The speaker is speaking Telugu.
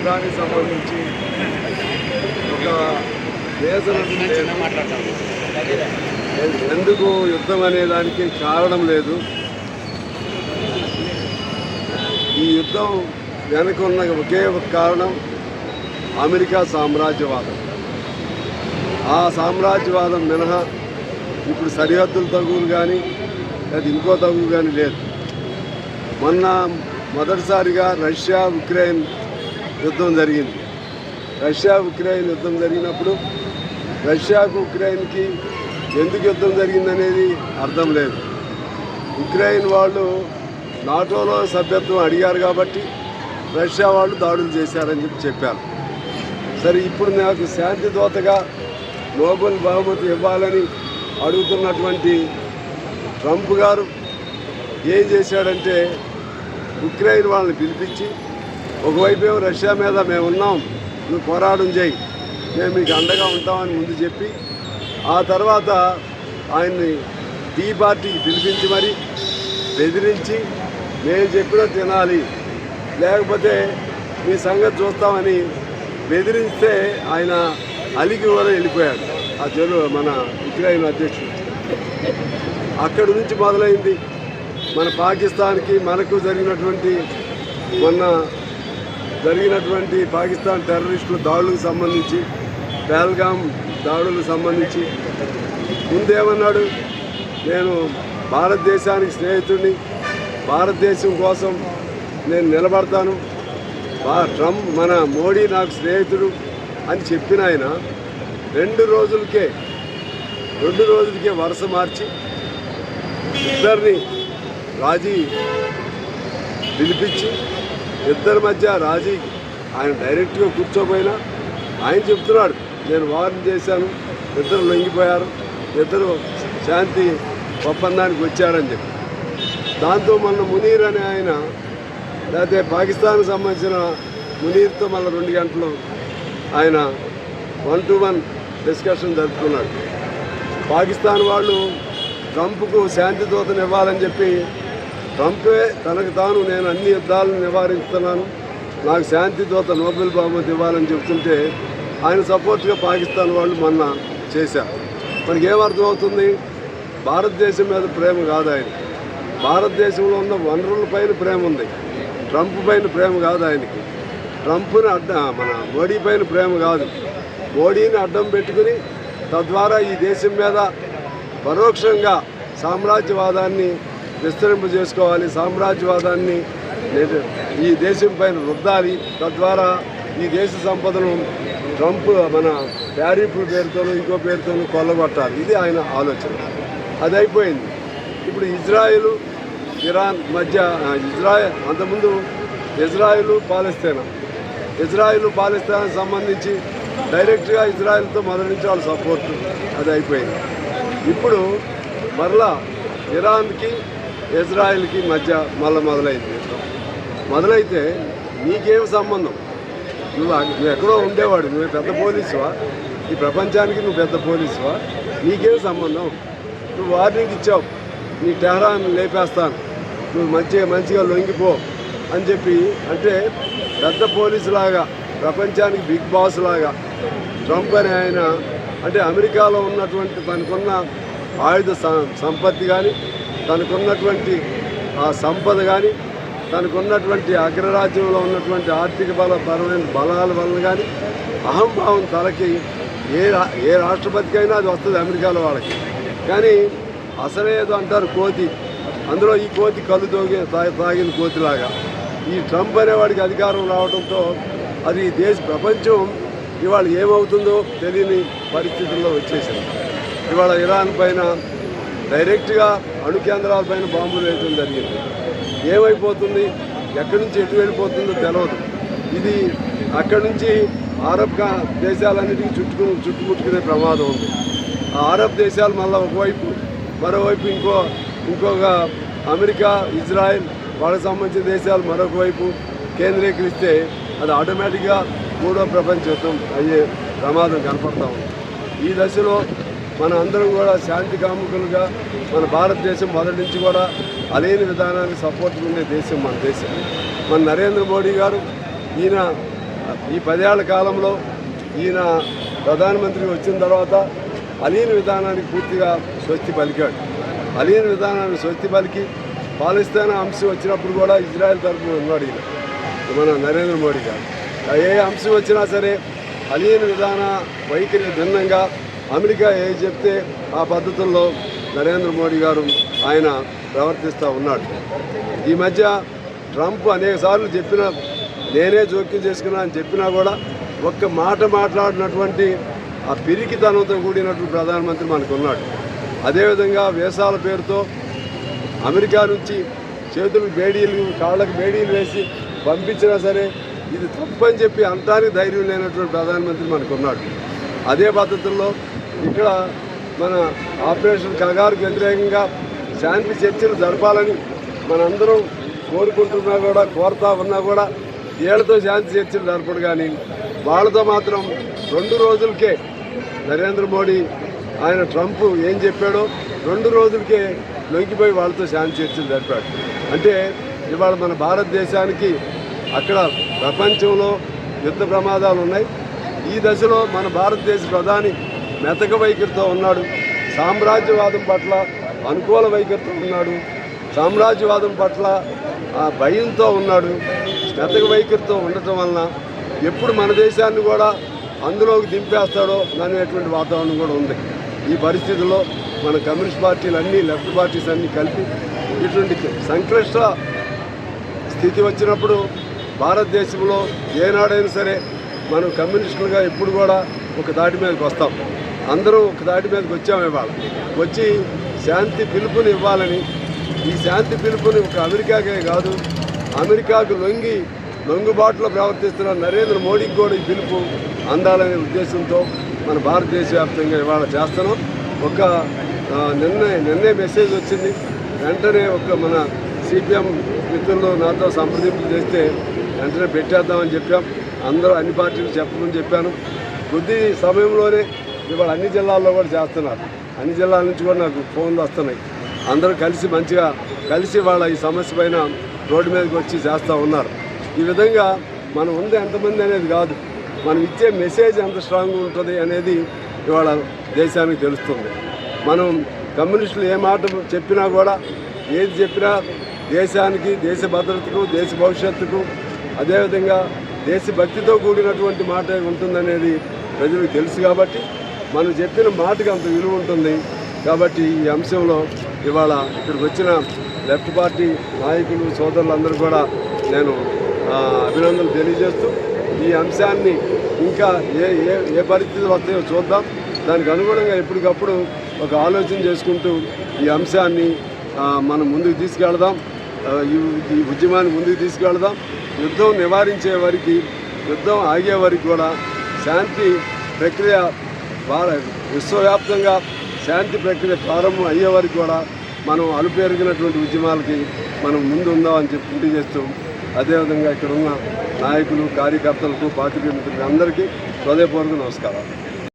యుద్ధానికి సంబంధించి ఒక దేశం ఎందుకు యుద్ధం అనే దానికి కారణం లేదు. ఈ యుద్ధం వెనక ఉన్న ఒకే ఒక కారణం అమెరికా సామ్రాజ్యవాదం. ఆ సామ్రాజ్యవాదం మినహా ఇప్పుడు సరిహద్దుల తగులు కానీ అది ఇంకో తగులు కానీ లేదు. మొన్న మొదటిసారిగా రష్యా ఉక్రెయిన్ యుద్ధం జరిగింది. రష్యా ఉక్రెయిన్ యుద్ధం జరిగినప్పుడు రష్యాకు ఉక్రెయిన్కి ఎందుకు యుద్ధం జరిగిందనేది అర్థం లేదు. ఉక్రెయిన్ వాళ్ళు నాటోలో సభ్యత్వం అడిగారు కాబట్టి రష్యా వాళ్ళు దాడులు చేశారని చెప్పి చెప్పారు. సరే ఇప్పుడు నాకు శాంతి దోతగా నోబెల్ బహుమతి ఇవ్వాలని అడుగుతున్నటువంటి ట్రంప్ గారు ఏం చేశాడంటే ఉక్రెయిన్ వాళ్ళని పిలిపించి ఒకవైపు రష్యా మీద మేము ఉన్నాం. నువ్వు పోరాటం చేయి. మేము మీకు అండగా ఉంటామని ముందు చెప్పి ఆ తర్వాత ఆయన్ని టీ పార్టీకి పిలిపించి మరి బెదిరించి మేము చెప్పిన తినాలి. లేకపోతే మీ సంగతి చూస్తామని బెదిరిస్తే ఆయన అలిగి కూడా వెళ్ళిపోయాడు. ఆ చెరు మన ఉక్రెయిన్ అధ్యక్షుడు. అక్కడి నుంచి మొదలైంది. మన పాకిస్తాన్కి మనకు జరిగినటువంటి మొన్న జరిగినటువంటి పాకిస్తాన్ టెర్రరిస్టుల దాడులకు సంబంధించి పహల్గామ్ దాడులకు సంబంధించి. ముందేమన్నాడు? నేను భారతదేశానికి స్నేహితుడిని భారతదేశం కోసం నేను నిలబడతాను. బా- ట్రంప్ మన మోడీ నాకు స్నేహితుడు అని చెప్పిన ఆయన రెండు రోజులకే రెండు రోజులకే వరుస మార్చి ఇద్దరిని రాజీ పిలిపించి ఇద్దరి మధ్య రాజీ. ఆయన డైరెక్ట్గా కూర్చోపోయినా ఆయన చెప్తున్నాడు నేను వార్న్ చేశాను ఇద్దరు లొంగిపోయారు ఇద్దరు శాంతి ఒప్పందానికి వచ్చారని చెప్పి. దాంతో మొన్న మునీర్ అనే ఆయన లేకపోతే పాకిస్తాన్కి సంబంధించిన మునీర్తో మళ్ళీ రెండు గంటలు ఆయన వన్ టు వన్ డిస్కషన్ జరుపుకున్నాడు. పాకిస్తాన్ వాళ్ళు ట్రంప్కు శాంతి దూతను ఇవ్వాలని చెప్పి ట్రంపే తనకు తాను నేను అన్ని యుద్ధాలను నివారిస్తున్నాను. నాకు శాంతి దూత నోబెల్ బహుమతి ఇవ్వాలని చెప్తుంటే ఆయన సపోర్ట్గా పాకిస్తాన్ వాళ్ళు మొన్న చేశారు. మనకి ఏమర్థమవుతుంది భారతదేశం మీద ప్రేమ కాదు ఆయన. భారతదేశంలో ఉన్న వనరుల పైన ప్రేమ ఉంది. ట్రంప్ పైన ప్రేమ కాదు ఆయనకి. ట్రంప్ని అడ్డ మన మోడీ పైన ప్రేమ కాదు. మోడీని అడ్డం పెట్టుకుని తద్వారా ఈ దేశం మీద పరోక్షంగా సామ్రాజ్యవాదాన్ని విస్తరింపు చేసుకోవాలి సామ్రాజ్యవాదాన్ని ఈ దేశం పైన రుద్దాలి. తద్వారా ఈ దేశ సంపదను ట్రంప్ మన టారిఫ్ పేరుతోనూ ఇంకో పేరుతోనూ కొల్లగొట్టాలి. ఇది ఆయన ఆలోచన. అది అయిపోయింది. ఇప్పుడు ఇజ్రాయెల్ ఇరాన్ మధ్య ఇజ్రాయెల్ అంతకుముందు ఇజ్రాయెల్ పాలస్తీనా. ఇజ్రాయెల్ పాలస్తీనాకి సంబంధించి డైరెక్ట్గా ఇజ్రాయెల్తో మొదటి వాళ్ళ సపోర్ట్. అది అయిపోయింది. ఇప్పుడు మరలా ఇరాన్కి ఇజ్రాయెల్కి మధ్య మళ్ళీ మొదలైంది. మొదలైతే నీకేం సంబంధం? నువ్వు నువ్వు ఎక్కడో ఉండేవాడు నువ్వు పెద్ద పోలీసువా? ఈ ప్రపంచానికి నువ్వు పెద్ద పోలీసువా? నీకేం సంబంధం? నువ్వు వార్నింగ్ ఇచ్చావు. నీ టెహరాన్ లేపేస్తాను. నువ్వు మంచిగా మంచిగా లొంగిపో అని చెప్పి అంటే పెద్ద పోలీసు లాగా ప్రపంచానికి బిగ్ బాస్ లాగా ట్రంప్ అని ఆయన అంటే అమెరికాలో ఉన్నటువంటి తనకున్న ఆయుధ సంపత్తి కానీ తనకున్నటువంటి ఆ సంపద కానీ తనకున్నటువంటి అగ్రరాజ్యంలో ఉన్నటువంటి ఆర్థిక బల పరమైన బలాల వలన కానీ అహంభావం తలకి ఏ రా- ఏ రాష్ట్రపతికైనా అది వస్తుంది అమెరికాలో వాళ్ళకి. కానీ అసలేదో అంటారు కోతి. అందులో ఈ కోతి కళ్ళు తోగి తాగిన కోతిలాగా. ఈ ట్రంప్ అనేవాడికి అధికారం రావడంతో అది దేశ ప్రపంచం ఇవాళ ఏమవుతుందో తెలియని పరిస్థితుల్లో వచ్చేసింది. ఇవాళ ఇరాన్ పైన డైరెక్ట్గా అణు కేంద్రాల పైన బాంబులు వేయడం జరిగింది. ఏమైపోతుంది? ఎక్కడి నుంచి ఎటు వెళ్ళిపోతుందో తెలియదు ఇది అక్కడి నుంచి అరబ్ దేశాలన్నిటికీ చుట్టుకుని చుట్టుముట్టుకునే ప్రమాదం ఉంది. ఆ అరబ్ దేశాలు మళ్ళీ ఒకవైపు మరోవైపు ఇంకో ఇంకొక అమెరికా ఇజ్రాయెల్ వాళ్ళకి సంబంధించిన దేశాలు మరొక వైపు కేంద్రీకరిస్తే అది ఆటోమేటిక్గా మూడో ప్రపంచ యుద్ధం అయ్యే ప్రమాదం కనపడతా ఉంది. ఈ దశలో మన అందరం కూడా శాంతి కాముకులుగా మన భారతదేశం మొదటి నుంచి కూడా అలేని విధానానికి సపోర్ట్ ఉండే దేశం మన దేశం. మన నరేంద్ర మోడీ గారు ఈయన ఈ పదేళ్ళ కాలంలో ఈయన ప్రధానమంత్రి వచ్చిన తర్వాత అలీన్ విధానానికి పూర్తిగా స్వస్తి పలికాడు. అలీన్ విధానానికి స్వస్తి పలికి పాలిస్తాన్ అంశం వచ్చినప్పుడు కూడా ఇజ్రాయెల్ తరఫున ఉన్నాడు ఈయన మన నరేంద్ర మోడీ గారు. ఏ అంశం వచ్చినా సరే అలీన్ విధాన వైఖరి భిన్నంగా అమెరికా ఏ చెప్తే ఆ పద్ధతుల్లో నరేంద్ర మోడీ గారు ఆయన ప్రవర్తిస్తూ ఉన్నాడు. ఈ మధ్య ట్రంప్ అనేక సార్లు చెప్పిన నేనే జోక్యం చేసుకున్నా అని చెప్పినా కూడా ఒక్క మాట మాట్లాడినటువంటి ఆ పిరికితనంతో కూడినటువంటి ప్రధానమంత్రి మనకు ఉన్నాడు అదేవిధంగా వేసాల పేరుతో అమెరికా నుంచి చేతులకు బేడీలు కాళ్ళకు బేడీలు వేసి పంపించినా సరే ఇది తప్పని చెప్పి అంటానికి ధైర్యం లేనటువంటి ప్రధానమంత్రి మనకు ఉన్నాడు అదే పద్ధతుల్లో ఇక్కడ మన ఆపరేషన్ కగారుకు వ్యతిరేకంగా శాంతి చర్చలు జరపాలని మనందరం కోరుకుంటున్నా కూడా కోరుతా ఉన్నా కూడా వీళ్ళతో శాంతి చర్చలు జరపడు కానీ వాళ్ళతో మాత్రం రెండు రోజులకే నరేంద్ర మోడీ ఆయన ట్రంప్ ఏం చెప్పాడో రెండు రోజులకే లొంగిపోయి వాళ్ళతో శాంతి చర్చలు జరిపాడు. అంటే ఇవాళ మన భారతదేశానికి అక్కడ ప్రపంచంలో యుద్ధ ప్రమాదాలు ఉన్నాయి. ఈ దశలో మన భారతదేశ ప్రధాని మెతక వైఖరితో ఉన్నాడు. సామ్రాజ్యవాదం పట్ల అనుకూల వైఖరితో ఉన్నాడు. సామ్రాజ్యవాదం పట్ల ఆ భయంతో ఉన్నాడు. మెతక వైఖరితో ఉండటం వలన ఎప్పుడు మన దేశాన్ని కూడా అందులోకి దింపేస్తాడో అనేటువంటి వాతావరణం కూడా ఉంది. ఈ పరిస్థితుల్లో మన కమ్యూనిస్ట్ పార్టీలు అన్నీ లెఫ్ట్ పార్టీస్ అన్నీ కలిపి ఇటువంటి సంక్లిష్ట స్థితి వచ్చినప్పుడు భారతదేశంలో ఏనాడైనా సరే మనం కమ్యూనిస్టులుగా ఎప్పుడు కూడా ఒక దాటి మీదకి వస్తాం. అందరూ ఒక దాటి మీదకి వచ్చాము ఇవాళ. వచ్చి శాంతి పిలుపుని ఇవ్వాలని ఈ శాంతి పిలుపుని ఒక అమెరికాకే కాదు అమెరికాకు లొంగి లొంగుబాటులో ప్రవర్తిస్తున్న నరేంద్ర మోడీకి కూడా ఈ పిలుపు అందాలనే ఉద్దేశంతో మన భారతదేశ వ్యాప్తంగా ఇవాళ చేస్తున్నాం. ఒక ఆ, నిన్నే నిన్నే మెసేజ్ వచ్చింది. వెంటనే ఒక మన సిపిఎం మిత్రులు నాతో సంప్రదింపులు చేస్తే వెంటనే పెట్టేద్దామని చెప్పాం. అందరూ అన్ని పార్టీలు చెప్పమని చెప్పాను. కొద్ది సమయంలోనే ఇవాళ అన్ని జిల్లాల్లో కూడా చేస్తున్నారు. అన్ని జిల్లాల నుంచి కూడా నాకు ఫోన్లు వస్తున్నాయి. అందరూ కలిసి మంచిగా కలిసి వాళ్ళ ఈ సమస్య పైన రోడ్డు మీదకి వచ్చి చేస్తూ ఉన్నారు. ఈ విధంగా మనం ఉంది ఎంతమంది అనేది కాదు. మనం ఇచ్చే మెసేజ్ ఎంత స్ట్రాంగ్ ఉంటుంది అనేది ఇవాళ దేశానికి తెలుస్తుంది. మనం కమ్యూనిస్టులు ఏ మాట చెప్పినా కూడా ఏది చెప్పినా దేశానికి దేశ భద్రతకు దేశ భవిష్యత్తుకు అదేవిధంగా దేశభక్తితో కూడినటువంటి మాట ఉంటుందనేది ప్రజలకు తెలుసు కాబట్టి మనం చెప్పిన మాటకి అంత విలువ ఉంటుంది. కాబట్టి ఈ అంశంలో ఇవాళ ఇక్కడికి వచ్చిన లెఫ్ట్ పార్టీ నాయకులు సోదరులందరూ కూడా నేను అభినందనలు తెలియజేస్తూ ఈ అంశాన్ని ఇంకా ఏ ఏ ఏ పరిస్థితులు వస్తాయో చూద్దాం. దానికి అనుగుణంగా ఎప్పటికప్పుడు ఒక ఆలోచన చేసుకుంటూ ఈ అంశాన్ని మనం ముందుకు తీసుకెళ్దాం. ఈ ఉద్యమాన్ని ముందుకు తీసుకెళ్దాం. యుద్ధం నివారించే వారికి యుద్ధం ఆగే వారికి కూడా శాంతి ప్రక్రియ విశ్వవ్యాప్తంగా శాంతి ప్రక్రియ ప్రారంభం అయ్యే వరకు కూడా మనం అలుపెరిగినటువంటి ఉద్యమాలకి మనం ముందు ఉందామని చెప్పి పోటీ చేస్తూ అదేవిధంగా ఇక్కడ ఉన్న నాయకులు కార్యకర్తలకు పార్టీ మిత్రులకు అందరికీ హృదయపూర్వక నమస్కారాలు.